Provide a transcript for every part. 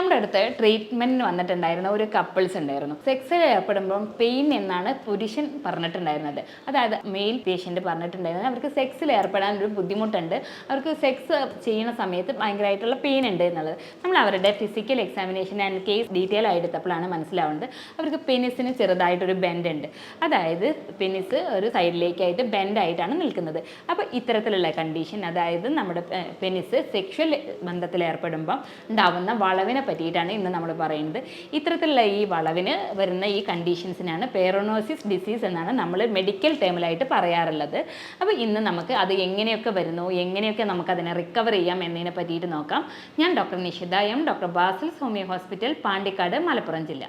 നമ്മുടെ അടുത്ത് ട്രീറ്റ്മെന്റിന് വന്നിട്ടുണ്ടായിരുന്ന ഒരു കപ്പിൾസ് ഉണ്ടായിരുന്നു. സെക്സിൽ ഏർപ്പെടുമ്പം പെയിൻ എന്നാണ് പുരുഷൻ പറഞ്ഞിട്ടുണ്ടായിരുന്നത്. അതായത് മെയിൽ പേഷ്യന്റ് പറഞ്ഞിട്ടുണ്ടായിരുന്നത് അവർക്ക് സെക്സിൽ ഏർപ്പെടാൻ ഒരു ബുദ്ധിമുട്ടുണ്ട്. അവർക്ക് സെക്സ് ചെയ്യുന്ന സമയത്ത് ഭയങ്കരമായിട്ടുള്ള പെയിൻ ഉണ്ട് എന്നുള്ളത്. നമ്മൾ അവരുടെ physical examination and case detail ആയി എടുത്തപ്പോഴാണ് മനസ്സിലാവുന്നത്. അവർക്ക് പെനിസിന് ചെറുതായിട്ടൊരു ബെൻഡ് ഉണ്ട്. അതായത് പെനിസ് ഒരു സൈഡിലേക്കായിട്ട് ബെൻഡ് ആയിട്ടാണ് നിൽക്കുന്നത്. അപ്പോൾ ഇത്തരത്തിലുള്ള കണ്ടീഷൻ അതായത് നമ്മുടെ പെനിസ് സെക്ഷൽ ബന്ധത്തിൽ ഏർപ്പെടുമ്പോൾ ഉണ്ടാവുന്ന വളവിനെ പറ്റിയിട്ടാണ് ഇന്ന് നമ്മൾ പറയുന്നത്. ഇത്തരത്തിലുള്ള ഈ വളവിന് വരുന്ന ഈ കണ്ടീഷൻസിനാണ് പേറോണോസിസ് ഡിസീസ് എന്നാണ് നമ്മൾ മെഡിക്കൽ ടേമിലായിട്ട് പറയാറുള്ളത്. അപ്പോൾ ഇന്ന് നമുക്ക് അത് എങ്ങനെയൊക്കെ വരുന്നു എങ്ങനെയൊക്കെ നമുക്ക് അതിനെ റിക്കവർ ചെയ്യാം എന്നതിനെ പറ്റിയിട്ട് നോക്കാം. ഞാൻ doctor Nishitha M doctor Basil homeo hospital Pandikkad Malappuram ജില്ല.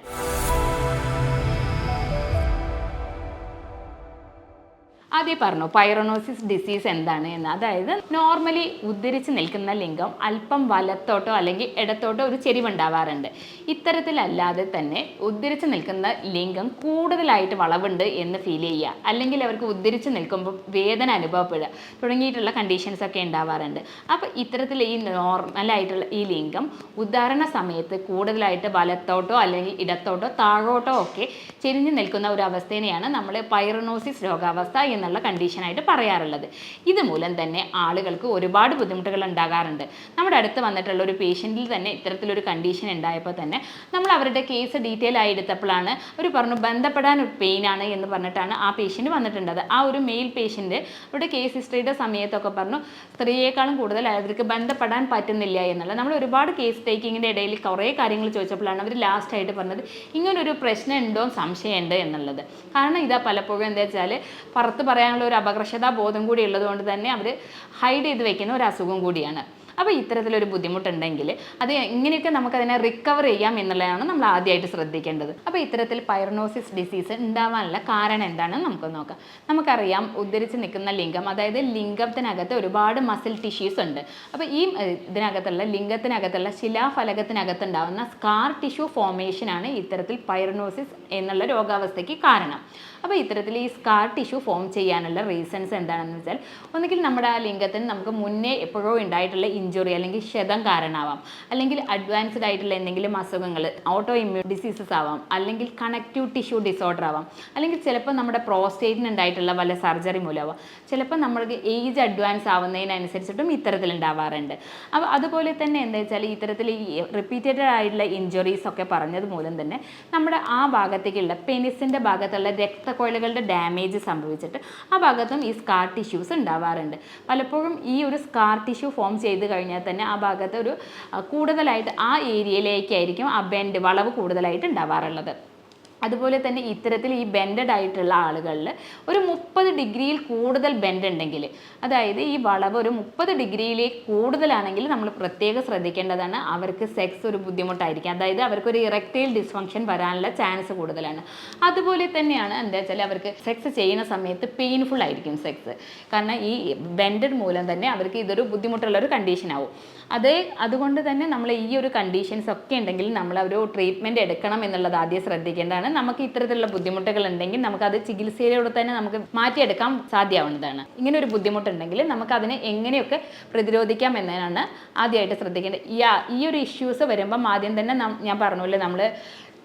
ആദ്യം പറഞ്ഞു പൈറോണോസിസ് ഡിസീസ് എന്താണ്? എന്ന്. അതായത് നോർമലി ഉദ്ധരിച്ച് നിൽക്കുന്ന ലിംഗം അല്പം വലത്തോട്ടോ അല്ലെങ്കിൽ ഇടത്തോട്ടോ ഒരു ചെരിവുണ്ടാവാറുണ്ട്. ഇത്തരത്തിലല്ലാതെ തന്നെ ഉദ്ധരിച്ച് നിൽക്കുന്ന ലിംഗം കൂടുതലായിട്ട് വളവുണ്ട് എന്ന് ഫീൽ ചെയ്യുക. അല്ലെങ്കിൽ അവർക്ക് ഉദ്ധരിച്ച് നിൽക്കുമ്പോൾ വേദന അനുഭവപ്പെടുക. തുടങ്ങിയിട്ടുള്ള കണ്ടീഷൻസ് ഒക്കെ ഉണ്ടാവാറുണ്ട്. അപ്പോൾ ഇത്തരത്തിൽ ഈ നോർമലായിട്ടുള്ള ഈ ലിംഗം ഉദ്ധാരണ സമയത്ത് കൂടുതലായിട്ട് വലത്തോട്ടോ അല്ലെങ്കിൽ ഇടത്തോട്ടോ താഴോട്ടോ ഒക്കെ ചെരിഞ്ഞു നിൽക്കുന്ന ഒരു അവസ്ഥേനെയാണ് നമ്മൾ പൈറനോസിസ് രോഗാവസ്ഥ എന്നുള്ള കണ്ടീഷനായിട്ട് പറയാറുള്ളത്. ഇതുമൂലം തന്നെ ആളുകൾക്ക് ഒരുപാട് ബുദ്ധിമുട്ടുകൾ ഉണ്ടാകാറുണ്ട്. നമ്മുടെ അടുത്ത് വന്നിട്ടുള്ള ഒരു പേഷ്യന്റിൽ തന്നെ ഇത്തരത്തിലൊരു കണ്ടീഷൻ ഉണ്ടായപ്പോൾ തന്നെ നമ്മൾ അവരുടെ കേസ് ഡീറ്റെയിൽ ആയി എടുത്തപ്പോഴാണ് അവർ പറഞ്ഞു ബന്ധപ്പെടാൻ ആണ് എന്ന് പറഞ്ഞിട്ടാണ് ആ പേഷ്യന്റ് വന്നിട്ടുണ്ടത്. ആ ഒരു മെയിൽ പേഷ്യന്റ് അവരുടെ കേസ് ഹിസ്റ്ററിയുടെ സമയത്തൊക്കെ പറഞ്ഞു സ്ത്രീയേക്കാളും കൂടുതൽ അവർക്ക് ബന്ധപ്പെടാൻ പറ്റുന്നില്ല എന്നുള്ള. നമ്മൾ ഒരുപാട് കേസ് ടേക്കിങ്ങിന്റെ ഇടയിൽ കുറേ കാര്യങ്ങൾ ചോദിച്ചപ്പോഴാണ് അവർ ലാസ്റ്റ് ആയിട്ട് പറഞ്ഞത് ഇങ്ങനൊരു പ്രശ്നം ഉണ്ടോ? സംശയമുണ്ട് എന്നുള്ളത്. കാരണം ഇതാ പലപ്പോഴും എന്താ വെച്ചാൽ പുറത്ത് പറയാനുള്ള ഒരു അപകർഷതാ ബോധം കൂടി ഉള്ളതുകൊണ്ട് തന്നെ അവർ ഹൈഡ് ചെയ്ത് വെക്കുന്ന ഒരു അസുഖം കൂടിയാണ്. അപ്പോൾ ഇത്തരത്തിലൊരു ബുദ്ധിമുട്ടുണ്ടെങ്കിൽ അത് എങ്ങനെയൊക്കെ നമുക്കതിനെ റിക്കവർ ചെയ്യാം എന്നുള്ളതാണ് നമ്മൾ ആദ്യമായിട്ട് ശ്രദ്ധിക്കേണ്ടത്. അപ്പോൾ ഇത്തരത്തിൽ പൈറനോസിസ് ഡിസീസ് ഉണ്ടാവാനുള്ള കാരണം എന്താണെന്ന് നമുക്ക് നോക്കാം. നമുക്കറിയാം ഉദ്ധരിച്ച് നിൽക്കുന്ന ലിംഗം അതായത് ലിംഗത്തിനകത്ത് ഒരുപാട് മസിൽ ടിഷ്യൂസ് ഉണ്ട്. അപ്പോൾ ഈ ഇതിനകത്തുള്ള ലിംഗത്തിനകത്തുള്ള ശിലാഫലകത്തിനകത്ത് ഉണ്ടാവുന്ന സ്കാർ ടിഷ്യൂ ഫോമേഷനാണ് ഇത്തരത്തിൽ പൈറനോസിസ് എന്നുള്ള രോഗാവസ്ഥയ്ക്ക് കാരണം. അപ്പോൾ ഇത്തരത്തിൽ ഈ സ്കാർ ടിഷ്യൂ ഫോം ചെയ്യാനുള്ള റീസൺസ് എന്താണെന്ന് വെച്ചാൽ ഒന്നുകിൽ നമ്മുടെ ആ ലിംഗത്തിന് നമുക്ക് മുന്നേ എപ്പോഴോ ഉണ്ടായിട്ടുള്ള ഇഞ്ചുറി അല്ലെങ്കിൽ ക്ഷതം കാരണമാവാം. അല്ലെങ്കിൽ അഡ്വാൻസ്ഡ് ആയിട്ടുള്ള എന്തെങ്കിലും അസുഖങ്ങൾ ഓട്ടോ ഇമ്മ്യൂൺ ഡിസീസസ് ആവാം. അല്ലെങ്കിൽ കണക്റ്റീവ് ടിഷ്യൂ ഡിസോർഡർ ആവാം. അല്ലെങ്കിൽ ചിലപ്പോൾ നമ്മുടെ പ്രോസ്റ്റേറ്റിന് ഉണ്ടായിട്ടുള്ള വല്ല സർജറി മൂലമാവാം. ചിലപ്പോൾ നമ്മൾക്ക് ഏജ് അഡ്വാൻസ് ആവുന്നതിനനുസരിച്ചിട്ടും ഇത്തരത്തിലുണ്ടാവാറുണ്ട് അപ്പോൾ അതുപോലെ തന്നെ എന്താ വെച്ചാൽ ഇത്തരത്തിൽ ഈ റിപ്പീറ്റഡ് ആയിട്ടുള്ള ഇഞ്ചുറീസ് ഒക്കെ പറഞ്ഞത് മൂലം തന്നെ നമ്മുടെ ആ ഭാഗത്തേക്കുള്ള പെനിസിന്റെ ഭാഗത്തുള്ള രക്തക്കൊഴലുകളുടെ ഡാമേജ് സംഭവിച്ചിട്ട് ആ ഭാഗത്തും ഈ സ്കാർ ടിഷ്യൂസ് ഉണ്ടാവാറുണ്ട്. പലപ്പോഴും ഈ ഒരു സ്കാർ ടിഷ്യൂ ഫോം ചെയ്ത് കഴിഞ്ഞാൽ തന്നെ ആ ഭാഗത്ത് ഒരു കൂടുതലായിട്ട് ആ ഏരിയയിലേക്കായിരിക്കും ആ ബെൻഡ് വളവ് കൂടുതലായിട്ട് ഉണ്ടാവാറുള്ളത്. അതുപോലെ തന്നെ ഇത്തരത്തിൽ ഈ ബെൻഡഡ് ആയിട്ടുള്ള ആളുകളിൽ ഒരു മുപ്പത് ഡിഗ്രിയിൽ കൂടുതൽ ബെൻഡ് ഉണ്ടെങ്കിൽ അതായത് ഈ വളവ് ഒരു മുപ്പത് ഡിഗ്രിയിലേക്ക് കൂടുതലാണെങ്കിൽ നമ്മൾ പ്രത്യേകം ശ്രദ്ധിക്കേണ്ടതാണ് അവർക്ക് സെക്സ് ഒരു ബുദ്ധിമുട്ടായിരിക്കും. അതായത് അവർക്കൊരു ഇറക്റ്റൈൽ ഡിസ്ഫങ്ഷൻ വരാനുള്ള ചാൻസ് കൂടുതലാണ്. അതുപോലെ തന്നെയാണ് എന്താ വെച്ചാൽ അവർക്ക് സെക്സ് ചെയ്യുന്ന സമയത്ത് പെയിൻഫുൾ ആയിരിക്കും സെക്സ് കാരണം ഈ ബെൻഡഡ് മൂലം തന്നെ അവർക്ക് ഇതൊരു ബുദ്ധിമുട്ടുള്ള ഒരു കണ്ടീഷൻ ആവും. അതേ അതുകൊണ്ട് തന്നെ നമ്മൾ ഈ ഒരു കണ്ടീഷൻസ് ഒക്കെ ഉണ്ടെങ്കിൽ നമ്മൾ ഒരു ട്രീറ്റ്മെന്റ് എടുക്കണം എന്നുള്ളത് ആദ്യം ശ്രദ്ധിക്കേണ്ടതാണ്. നമുക്ക് ഇത്തരത്തിലുള്ള ബുദ്ധിമുട്ടുകൾ ഉണ്ടെങ്കിൽ നമുക്ക് അത് ചികിത്സയിലൂടെ തന്നെ നമുക്ക് മാറ്റിയെടുക്കാൻ സാധ്യമാവുന്നതാണ്. ഇങ്ങനെ ഒരു ബുദ്ധിമുട്ടുണ്ടെങ്കിൽ നമുക്ക് അതിനെ എങ്ങനെയൊക്കെ പ്രതിരോധിക്കാം എന്നതിനാണ് ആദ്യമായിട്ട് ശ്രദ്ധിക്കേണ്ടത്. ഈ ഒരു ഇഷ്യൂസ് വരുമ്പം ആദ്യം തന്നെ ഞാൻ പറഞ്ഞില്ലേ നമ്മൾ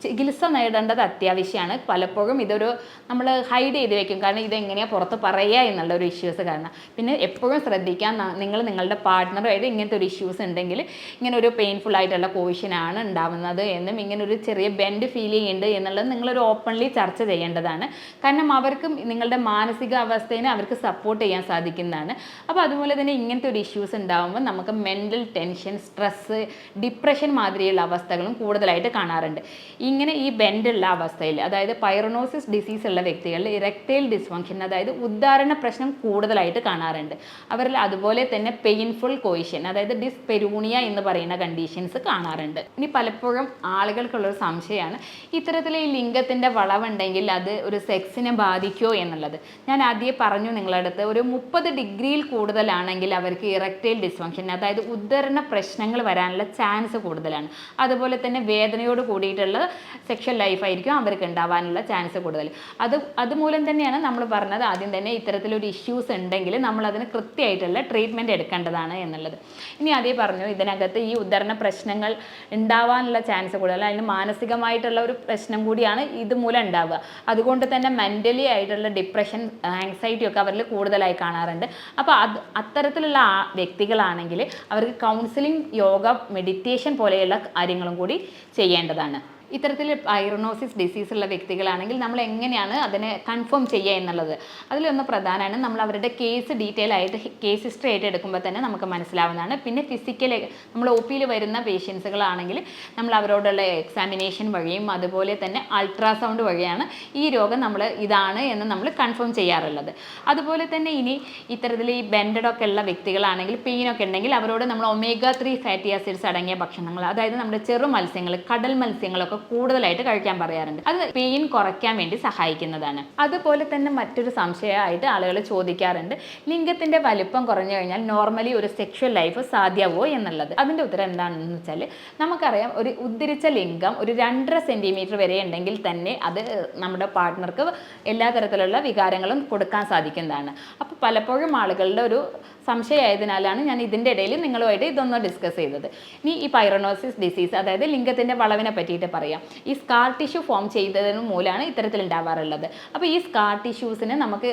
ചികിത്സ നേടേണ്ടത് അത്യാവശ്യമാണ്. പലപ്പോഴും ഇതൊരു നമ്മൾ ഹൈഡ് ചെയ്ത് വെക്കും. കാരണം ഇതെങ്ങനെയാണ് പുറത്ത് പറയുക എന്നുള്ള ഒരു ഇഷ്യൂസ് കാരണം. പിന്നെ എപ്പോഴും ശ്രദ്ധിക്കാൻ നിങ്ങൾ നിങ്ങളുടെ പാർട്ട്ണറുമായിട്ട് ഇങ്ങനത്തെ ഒരു ഇഷ്യൂസ് ഉണ്ടെങ്കിൽ ഇങ്ങനെ ഒരു പെയിൻഫുൾ ആയിട്ടുള്ള കോഷനാണ് ഉണ്ടാവുന്നത് എന്നും ഇങ്ങനെ ഒരു ചെറിയ ബെൻഡ് ഫീൽ ചെയ്യുന്നുണ്ട് എന്നുള്ളത് നിങ്ങളൊരു ഓപ്പൺലി ചർച്ച ചെയ്യേണ്ടതാണ്. കാരണം അവർക്കും നിങ്ങളുടെ മാനസിക അവസ്ഥേനെ അവർക്ക് സപ്പോർട്ട് ചെയ്യാൻ സാധിക്കുന്നതാണ്. അപ്പോൾ അതുപോലെ തന്നെ ഇങ്ങനത്തെ ഒരു ഇഷ്യൂസ് ഉണ്ടാകുമ്പോൾ നമുക്ക് മെന്റൽ ടെൻഷൻ സ്ട്രെസ്സ് ഡിപ്രഷൻ മാതിരിയുള്ള അവസ്ഥകളും കൂടുതലായിട്ട് കാണാറുണ്ട്. ഇങ്ങനെ ഈ ബെൻഡുള്ള അവസ്ഥയിൽ അതായത് പൈറോണോസിസ് ഡിസീസ് ഉള്ള വ്യക്തികളിൽ ഇറക്റ്റൈൽ ഡിസ്ഫങ്ഷൻ അതായത് ഉദ്ധാരണ പ്രശ്നം കൂടുതലായിട്ട് കാണാറുണ്ട്. അവരിൽ അതുപോലെ തന്നെ പെയിൻഫുൾ കോയിഷൻ അതായത് ഡിസ്പെരൂണിയ എന്ന് പറയുന്ന കണ്ടീഷൻസ് കാണാറുണ്ട്. ഇനി പലപ്പോഴും ആളുകൾക്കുള്ളൊരു സംശയമാണ് ഇത്തരത്തിൽ ഈ ലിംഗത്തിന്റെ വളവുണ്ടെങ്കിൽ അത് ഒരു സെക്സിനെ ബാധിക്കുമോ എന്നുള്ളത്. ഞാൻ ആദ്യം പറഞ്ഞു നിങ്ങളുടെ അടുത്ത് ഒരു മുപ്പത് ഡിഗ്രിയിൽ കൂടുതലാണെങ്കിൽ അവർക്ക് ഇറക്റ്റൈൽ ഡിസ്ഫങ്ഷൻ അതായത് ഉദ്ധരണ പ്രശ്നങ്ങൾ വരാനുള്ള ചാൻസ് കൂടുതലാണ്. അതുപോലെ തന്നെ വേദനയോട് കൂടിയിട്ടുള്ള സെക്ഷൽ ലൈഫായിരിക്കും അവർക്ക് ഉണ്ടാവാനുള്ള ചാൻസ് കൂടുതൽ. അത് അതുമൂലം തന്നെയാണ് നമ്മൾ പറഞ്ഞത് ആദ്യം തന്നെ ഇത്തരത്തിലൊരു ഇഷ്യൂസ് ഉണ്ടെങ്കിൽ നമ്മൾ അതിന് കൃത്യമായിട്ടുള്ള ട്രീറ്റ്മെന്റ് എടുക്കേണ്ടതാണ് എന്നുള്ളത്. ഇനി അതേ പറഞ്ഞു ഇതിനകത്ത് ഈ ഉദ്ധരണ പ്രശ്നങ്ങൾ ഉണ്ടാവാനുള്ള ചാൻസ് കൂടുതൽ അതിന് മാനസികമായിട്ടുള്ള ഒരു പ്രശ്നം കൂടിയാണ് ഇതുമൂലം ഉണ്ടാവുക. അതുകൊണ്ട് തന്നെ മെന്റലി ആയിട്ടുള്ള ഡിപ്രഷൻ ആങ്സൈറ്റി ഒക്കെ അവരിൽ കൂടുതലായി കാണാറുണ്ട്. അപ്പോൾ അത് അത്തരത്തിലുള്ള വ്യക്തികളാണെങ്കിൽ അവർക്ക് കൗൺസിലിംഗ് യോഗ മെഡിറ്റേഷൻ പോലെയുള്ള കാര്യങ്ങളും കൂടി ചെയ്യേണ്ടതാണ്. ഇത്തരത്തിൽ പൈറോണോസിസ് ഡിസീസ് ഉള്ള വ്യക്തികളാണെങ്കിൽ നമ്മൾ എങ്ങനെയാണ് അതിനെ കൺഫേം ചെയ്യുക എന്നുള്ളത്? അതിലൊന്ന് പ്രധാനമാണ് നമ്മൾ അവരുടെ കേസ് ഡീറ്റെയിൽ ആയിട്ട് കേസ് ഹിസ്റ്ററി ആയിട്ട് എടുക്കുമ്പോൾ തന്നെ നമുക്ക് മനസ്സിലാവുന്നതാണ്. പിന്നെ ഫിസിക്കൽ നമ്മൾ ഒ പിയിൽ വരുന്ന പേഷ്യൻസുകളാണെങ്കിൽ നമ്മൾ അവരോടുള്ള എക്സാമിനേഷൻ വഴിയും അതുപോലെ തന്നെ അൾട്രാസൗണ്ട് വഴിയാണ് ഈ രോഗം നമ്മൾ ഇതാണ് എന്ന് നമ്മൾ കൺഫേം ചെയ്യാറുള്ളത്. അതുപോലെ തന്നെ ഇനി ഇത്തരത്തിൽ ഈ ബെൻഡഡ് ഒക്കെ ഉള്ള വ്യക്തികളാണെങ്കിൽ പെയിനൊക്കെ ഉണ്ടെങ്കിൽ അവരോട് നമ്മൾ ഒമേഗ ത്രീ ഫാറ്റി ആസിഡ്സ് അടങ്ങിയ ഭക്ഷണങ്ങൾ അതായത് നമ്മുടെ ചെറു മത്സ്യങ്ങൾ കടൽ മത്സ്യങ്ങളൊക്കെ കൂടുതലായിട്ട് കഴിക്കാൻ പറയാറുണ്ട്. അത് പെയിൻ കുറയ്ക്കാൻ വേണ്ടി സഹായിക്കുന്നതാണ്. അതുപോലെ തന്നെ മറ്റൊരു സംശയമായിട്ട് ആളുകൾ ചോദിക്കാറുണ്ട്. ലിംഗത്തിന്റെ വലിപ്പം കുറഞ്ഞു കഴിഞ്ഞാൽ നോർമലി ഒരു സെക്ഷൽ ലൈഫ് സാധ്യമാവോ എന്നുള്ളത്. അതിന്റെ ഉത്തരം എന്താണെന്ന് വെച്ചാൽ നമുക്കറിയാം ഒരു ഉദ്ധരിച്ച ലിംഗം ഒരു രണ്ടര സെന്റിമീറ്റർ വരെ ഉണ്ടെങ്കിൽ തന്നെ അത് നമ്മുടെ പാർട്ട്ണർക്ക് എല്ലാ തരത്തിലുള്ള വികാരങ്ങളും കൊടുക്കാൻ സാധിക്കുന്നതാണ്. അപ്പോൾ പലപ്പോഴും ആളുകളുടെ ഒരു സംശയമായതിനാലാണ് ഞാൻ ഇതിന്റെ ഇടയിൽ നിങ്ങളുമായിട്ട് ഇതൊന്ന് ഡിസ്കസ് ചെയ്തത്. ഇനി ഈ പൈറോണോസിസ് ഡിസീസ് അതായത് ലിംഗത്തിന്റെ വളവിനെ പറ്റിയിട്ട് പറയാം. ഈ സ്കാർ ടിഷ്യൂ ഫോം ചെയ്തതിന് മൂലമാണ് ഇത്തരത്തിൽ ഉണ്ടാവാറുള്ളത് അപ്പോൾ ഈ സ്കാർ ടിഷ്യൂസിനെ നമുക്ക്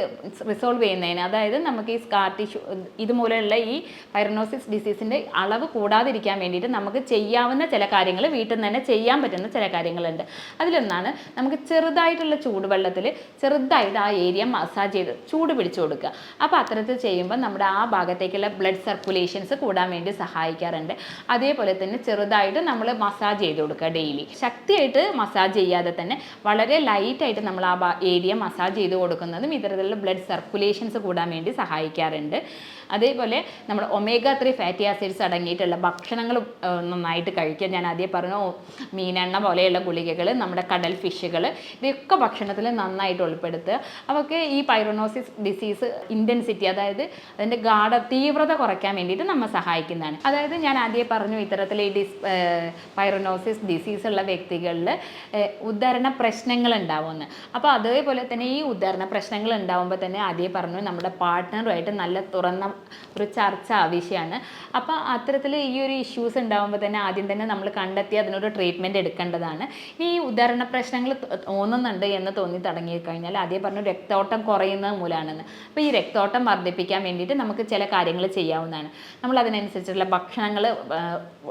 റിസോൾവ് ചെയ്യുന്നതിന് അതായത് നമുക്ക് ഈ സ്കാർ ടിഷ്യൂ ഇതുമൂലമുള്ള ഈ പൈറോണോസിസ് ഡിസീസിന്റെ അളവ് കൂടാതിരിക്കാൻ വേണ്ടിയിട്ട് നമുക്ക് ചെയ്യാവുന്ന ചില കാര്യങ്ങൾ വീട്ടിൽ നിന്ന് തന്നെ ചെയ്യാൻ പറ്റുന്ന ചില കാര്യങ്ങളുണ്ട്. അതിലൊന്നാണ് നമുക്ക് ചെറുതായിട്ടുള്ള ചൂടുവെള്ളത്തിൽ ചെറുതായിട്ട് ആ ഏരിയ മസാജ് ചെയ്ത് ചൂട് പിടിച്ചു കൊടുക്കുക. അപ്പോൾ അത്തരത്തിൽ ചെയ്യുമ്പോൾ നമ്മുടെ ആ ഭാഗത്തേക്കുള്ള ബ്ലഡ് സർക്കുലേഷൻസ് കൂടാൻ വേണ്ടി സഹായിക്കാറുണ്ട്. അതേപോലെ തന്നെ ചെറുതായിട്ട് നമ്മൾ മസാജ് ചെയ്ത് കൊടുക്കുക ഡെയിലി ശക്തിയായിട്ട് മസാജ് ചെയ്യാതെ തന്നെ വളരെ ലൈറ്റായിട്ട് നമ്മൾ ആ ഏരിയ മസാജ് ചെയ്ത് കൊടുക്കുന്നതും ഇത്തരത്തിലുള്ള ബ്ലഡ് സർക്കുലേഷൻസ് കൂടാൻ വേണ്ടി സഹായിക്കാറുണ്ട്. അതേപോലെ നമ്മൾ ഒമേഗ ത്രീ ഫാറ്റി ആസിഡ്സ് അടങ്ങിയിട്ടുള്ള ഭക്ഷണങ്ങൾ നന്നായിട്ട് കഴിക്കുക. ഞാൻ ആദ്യം പറഞ്ഞു മീനെണ്ണ പോലെയുള്ള ഗുളികകൾ നമ്മുടെ കടൽ ഫിഷുകൾ ഇതൊക്കെ ഭക്ഷണത്തിൽ നന്നായിട്ട് ഉൾപ്പെടുത്തുക. അവർക്ക് ഈ പൈറോണോസിസ് ഡിസീസ് ഇന്റൻസിറ്റി അതായത് അതിന്റെ ഗാഠ തീവ്രത കുറയ്ക്കാൻ വേണ്ടിയിട്ട് നമ്മെ സഹായിക്കുന്നതാണ്. അതായത് ഞാൻ ആദ്യം പറഞ്ഞു ഇത്തരത്തിൽ ഈ ഡിസ് പൈറനോസിസ് ഡിസീസ് ഉള്ള വ്യക്തികളിൽ ഉദ്ധരണ പ്രശ്നങ്ങൾ ഉണ്ടാവുമെന്ന്. അപ്പോൾ അതേപോലെ തന്നെ ഈ ഉദ്ധരണ പ്രശ്നങ്ങൾ ഉണ്ടാവുമ്പോൾ തന്നെ ആദ്യം പറഞ്ഞു നമ്മുടെ പാർട്ട്ണറുമായിട്ട് നല്ല തുറന്ന ഒരു ചർച്ച ആവശ്യമാണ്. അപ്പോൾ അത്തരത്തിൽ ഈ ഒരു ഇഷ്യൂസ് ഉണ്ടാവുമ്പോൾ തന്നെ ആദ്യം തന്നെ നമ്മൾ കണ്ടെത്തി അതിനൊരു ട്രീറ്റ്മെന്റ് എടുക്കേണ്ടതാണ്. ഈ ഉദ്ധരണ പ്രശ്നങ്ങൾ തോന്നുന്നുണ്ട് എന്ന് തോന്നി തുടങ്ങി കഴിഞ്ഞാൽ ആദ്യം പറഞ്ഞു രക്തോട്ടം കുറയുന്നത് മൂലമാണെന്ന്. അപ്പോൾ ഈ രക്തോട്ടം വർദ്ധിപ്പിക്കാൻ വേണ്ടിയിട്ട് നമുക്ക് ചില കാര്യങ്ങൾ ചെയ്യാവുന്നതാണ്. നമ്മൾ അതിനനുസരിച്ചുള്ള ഭക്ഷണങ്ങൾ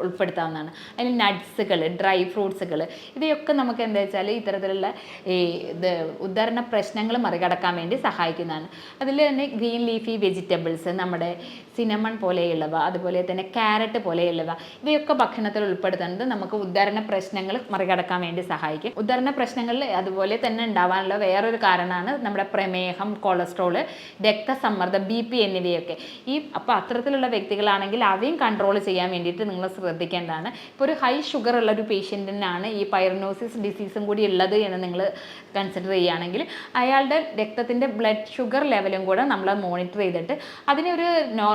ഉൾപ്പെടുത്താവുന്നതാണ്. അതിൽ നട്ട്സുകൾ ഡ്രൈ ഫ്രൂട്ട്സുകൾ ഇവയൊക്കെ നമുക്ക് എന്താ വെച്ചാൽ ഇത്തരത്തിലുള്ള ഈ ഇത് ഉദാഹരണ പ്രശ്നങ്ങൾ മറികടക്കാൻ വേണ്ടി സഹായിക്കുന്നതാണ്. അതിൽ തന്നെ ഗ്രീൻ ലീഫി വെജിറ്റബിൾസ് നമ്മുടെ സിനമൺ പോലെയുള്ളവ അതുപോലെ തന്നെ ക്യാരറ്റ് പോലെയുള്ളവ ഇവയൊക്കെ ഭക്ഷണത്തിൽ ഉൾപ്പെടുത്തുന്നത് നമുക്ക് ഉദാഹരണ പ്രശ്നങ്ങൾ മറികടക്കാൻ വേണ്ടി സഹായിക്കും. ഉദാഹരണ പ്രശ്നങ്ങളിൽ അതുപോലെ തന്നെ ഉണ്ടാവാനുള്ള വേറൊരു കാരണമാണ് നമ്മുടെ പ്രമേഹം കൊളസ്ട്രോൾ രക്തസമ്മർദ്ദം ബി പി എന്നിവയൊക്കെ. ഈ അപ്പോൾ അത്തരത്തിലുള്ള വ്യക്തികളാണെങ്കിൽ അവയും കൺട്രോൾ ചെയ്യാൻ വേണ്ടിയിട്ട് നിങ്ങൾ ശ്രദ്ധിക്കേണ്ടതാണ്. ഇപ്പോൾ ഒരു ഹൈ ഷുഗർ ഉള്ള ഒരു പേഷ്യന്റിനാണ് ഈ പൈറനോസിസ് ഡിസീസും കൂടി ഉള്ളത് എന്ന് നിങ്ങൾ കൺസിഡർ ചെയ്യുകയാണെങ്കിൽ അയാളുടെ രക്തത്തിന്റെ ബ്ലഡ് ഷുഗർ ലെവലും കൂടെ നമ്മൾ മോണിറ്റർ ചെയ്തിട്ട് അതിനൊരു ഒരു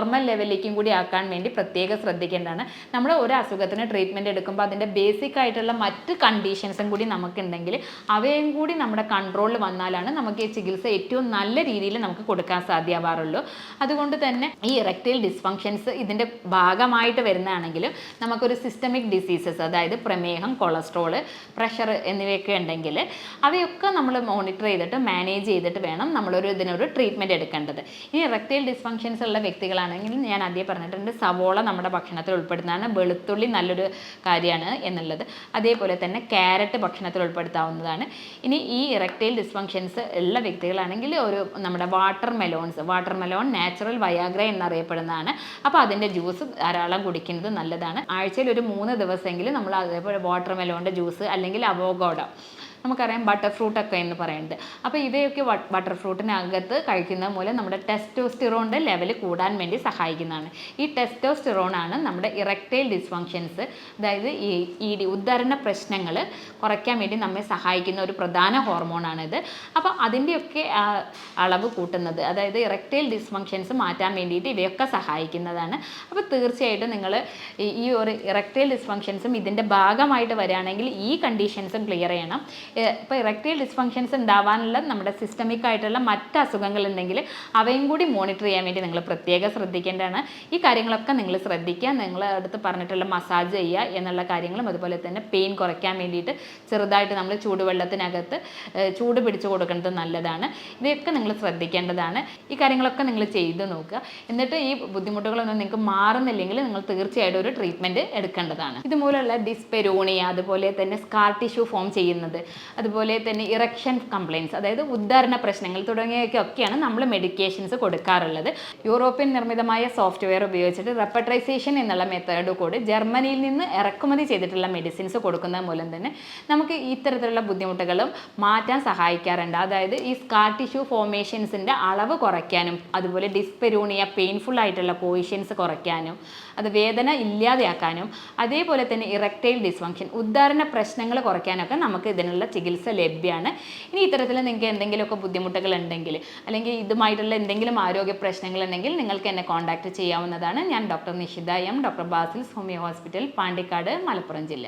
നോർമൽ ലെവലിലേക്കും കൂടി ആക്കാൻ വേണ്ടി പ്രത്യേകം ശ്രദ്ധിക്കേണ്ടതാണ്. നമ്മൾ ഒരു അസുഖത്തിന് ട്രീറ്റ്മെന്റ് എടുക്കുമ്പോൾ അതിന്റെ ബേസിക് ആയിട്ടുള്ള മറ്റ് കണ്ടീഷൻസും കൂടി നമുക്കുണ്ടെങ്കിൽ അവയും കൂടി നമ്മുടെ കൺട്രോളിൽ വന്നാലാണ് നമുക്ക് ഈ ചികിത്സ ഏറ്റവും നല്ല രീതിയിൽ നമുക്ക് കൊടുക്കാൻ സാധ്യമാവാറുള്ളൂ. അതുകൊണ്ട് തന്നെ ഈ ഇറക്റ്റൈൽ ഡിസ്ഫങ്ഷൻസ് ഇതിന്റെ ഭാഗമായിട്ട് വരുന്നതാണെങ്കിലും നമുക്കൊരു സിസ്റ്റമിക് ഡിസീസസ് അതായത് പ്രമേഹം കൊളസ്ട്രോൾ പ്രഷർ എന്നിവയൊക്കെ ഉണ്ടെങ്കിൽ അവയൊക്കെ നമ്മൾ മോണിറ്റർ ചെയ്തിട്ട് മാനേജ് ചെയ്തിട്ട് വേണം നമ്മളൊരു ഇതിനൊരു ട്രീറ്റ്മെന്റ് എടുക്കേണ്ടത്. ഇനി ഇറക്റ്റൈൽ ഡിസ്ഫങ്ഷൻസ് ഉള്ള വ്യക്തികളാണെങ്കിൽ ഞാൻ ആദ്യം പറഞ്ഞിട്ടുണ്ട് സവോള നമ്മുടെ ഭക്ഷണത്തിൽ ഉൾപ്പെടുന്നതാണ്. വെളുത്തുള്ളി നല്ലൊരു കാര്യമാണ് എന്നുള്ളത്. അതേപോലെ തന്നെ ക്യാരറ്റ് ഭക്ഷണത്തിൽ ഉൾപ്പെടുത്താവുന്നതാണ്. ഇനി ഈ ഇറക്റ്റൈൽ ഡിസ്ഫങ്ഷൻസ് ഉള്ള വ്യക്തികളാണെങ്കിൽ ഒരു നമ്മുടെ water മെലോൺസ് water melon natural Viagra എന്നറിയപ്പെടുന്നതാണ്. അപ്പോൾ അതിന്റെ ജ്യൂസ് ധാരാളം കുടിക്കുന്നത് നല്ലതാണ്. ആഴ്ചയിൽ ഒരു മൂന്ന് ദിവസമെങ്കിലും നമ്മൾ അതേപോലെ വാട്ടർ മെലോണിന്റെ ജ്യൂസ് അല്ലെങ്കിൽ അവോഗോഡ നമുക്കറിയാം ബട്ടർ ഫ്രൂട്ടൊക്കെ എന്ന് പറയുന്നത്. അപ്പോൾ ഇവയൊക്കെ ബട്ടർ ഫ്രൂട്ടിനകത്ത് മൂലം നമ്മുടെ ടെസ്റ്റോസ്റ്റിറോണിന്റെ ലെവൽ കൂടാൻ വേണ്ടി സഹായിക്കുന്നതാണ്. ഈ ടെസ്റ്റോസ്റ്റിറോണാണ് നമ്മുടെ ഇറക്റ്റൈൽ ഡിസ്ഫങ്ഷൻസ് അതായത് ഈ ഈ ഉദ്ധരണ പ്രശ്നങ്ങൾ കുറയ്ക്കാൻ വേണ്ടി നമ്മെ സഹായിക്കുന്ന ഒരു പ്രധാന ഹോർമോണാണിത് അപ്പോൾ അതിന്റെയൊക്കെ അളവ് കൂട്ടുന്നത് അതായത് ഇറക്റ്റൈൽ ഡിസ്ഫങ്ഷൻസ് മാറ്റാൻ വേണ്ടിയിട്ട് ഇവയൊക്കെ സഹായിക്കുന്നതാണ്. അപ്പോൾ തീർച്ചയായിട്ടും നിങ്ങൾ ഈ ഒരു ഇറക്റ്റൈൽ ഡിസ്ഫങ്ഷൻസും ഇതിന്റെ ഭാഗമായിട്ട് വരികയാണെങ്കിൽ ഈ കണ്ടീഷൻസും ക്ലിയർ ചെയ്യണം. ഇപ്പോൾ ഇറക്റ്റൈൽ ഡിസ്ഫങ്ഷൻസ് ഉണ്ടാവാനുള്ള നമ്മുടെ സിസ്റ്റമിക് ആയിട്ടുള്ള മറ്റ് അസുഖങ്ങൾ ഉണ്ടെങ്കിൽ അവയും കൂടി മോണിറ്റർ ചെയ്യാൻ വേണ്ടി നിങ്ങൾ പ്രത്യേകം ശ്രദ്ധിക്കേണ്ടതാണ്. ഈ കാര്യങ്ങളൊക്കെ നിങ്ങൾ ശ്രദ്ധിക്കുക. നിങ്ങൾ അടുത്ത് പറഞ്ഞിട്ടുള്ള മസാജ് ചെയ്യുക എന്നുള്ള കാര്യങ്ങളും അതുപോലെ തന്നെ പെയിൻ കുറയ്ക്കാൻ വേണ്ടിയിട്ട് ചെറുതായിട്ട് നമ്മൾ ചൂടുവെള്ളത്തിനകത്ത് ചൂട് പിടിച്ചു കൊടുക്കുന്നത് നല്ലതാണ്. ഇതൊക്കെ നിങ്ങൾ ശ്രദ്ധിക്കേണ്ടതാണ്. ഈ കാര്യങ്ങളൊക്കെ നിങ്ങൾ ചെയ്തു നോക്കുക. എന്നിട്ട് ഈ ബുദ്ധിമുട്ടുകളൊന്നും നിങ്ങൾക്ക് മാറുന്നില്ലെങ്കിൽ നിങ്ങൾ തീർച്ചയായിട്ടും ഒരു ട്രീറ്റ്മെന്റ് എടുക്കേണ്ടതാണ്. ഇതുമൂലമുള്ള ഡിസ്പെരോണിയ അതുപോലെ തന്നെ സ്കാർ ടിഷ്യൂ ഫോം ചെയ്യുന്നത്. അതുപോലെ തന്നെ ഇറക്ഷൻ കംപ്ലയിൻസ് അതായത് ഉദ്ധാരണ പ്രശ്നങ്ങൾ തുടങ്ങിയവയ്ക്കൊക്കെയാണ് നമ്മൾ മെഡിക്കേഷൻസ് കൊടുക്കാറുള്ളത്. യൂറോപ്യൻ നിർമ്മിതമായ സോഫ്റ്റ്വെയർ ഉപയോഗിച്ചിട്ട് റെപ്പട്രൈസേഷൻ എന്നുള്ള മെത്തേഡ് കൂടി ജർമ്മനിയിൽ നിന്ന് ഇറക്കുമതി ചെയ്തിട്ടുള്ള മെഡിസിൻസ് കൊടുക്കുന്നത് മൂലം തന്നെ നമുക്ക് ഇത്തരത്തിലുള്ള ബുദ്ധിമുട്ടുകളും മാറ്റാൻ സഹായിക്കാറുണ്ട്. അതായത് ഈ സ്കാർ ടിഷ്യൂ ഫോർമേഷൻസിന്റെ അളവ് കുറയ്ക്കാനും അതുപോലെ ഡിസ്പെരൂണിയ പെയിൻഫുൾ ആയിട്ടുള്ള പൊസിഷൻസ് കുറയ്ക്കാനും അത് വേദന ഇല്ലാതെയാക്കാനും അതേപോലെ തന്നെ ഇറക്റ്റൈൽ ഡിസ്ഫങ്ഷൻ ഉദ്ധാരണ പ്രശ്നങ്ങൾ കുറയ്ക്കാനൊക്കെ നമുക്ക് ഇതിനുള്ള ചികിത്സ ലഭ്യമാണ് ഇനി ഇത്തരത്തിൽ നിങ്ങൾക്ക് എന്തെങ്കിലുമൊക്കെ ബുദ്ധിമുട്ടുകൾ ഉണ്ടെങ്കിൽ അല്ലെങ്കിൽ ഇതുമായിട്ടുള്ള എന്തെങ്കിലും ആരോഗ്യ പ്രശ്നങ്ങൾ ഉണ്ടെങ്കിൽ നിങ്ങൾക്ക് എന്നെ കോൺടാക്റ്റ് ചെയ്യാവുന്നതാണ്. ഞാൻ doctor Nishitha M doctor Basil's homeo hospital Pandikkad Malappuram ജില്ല.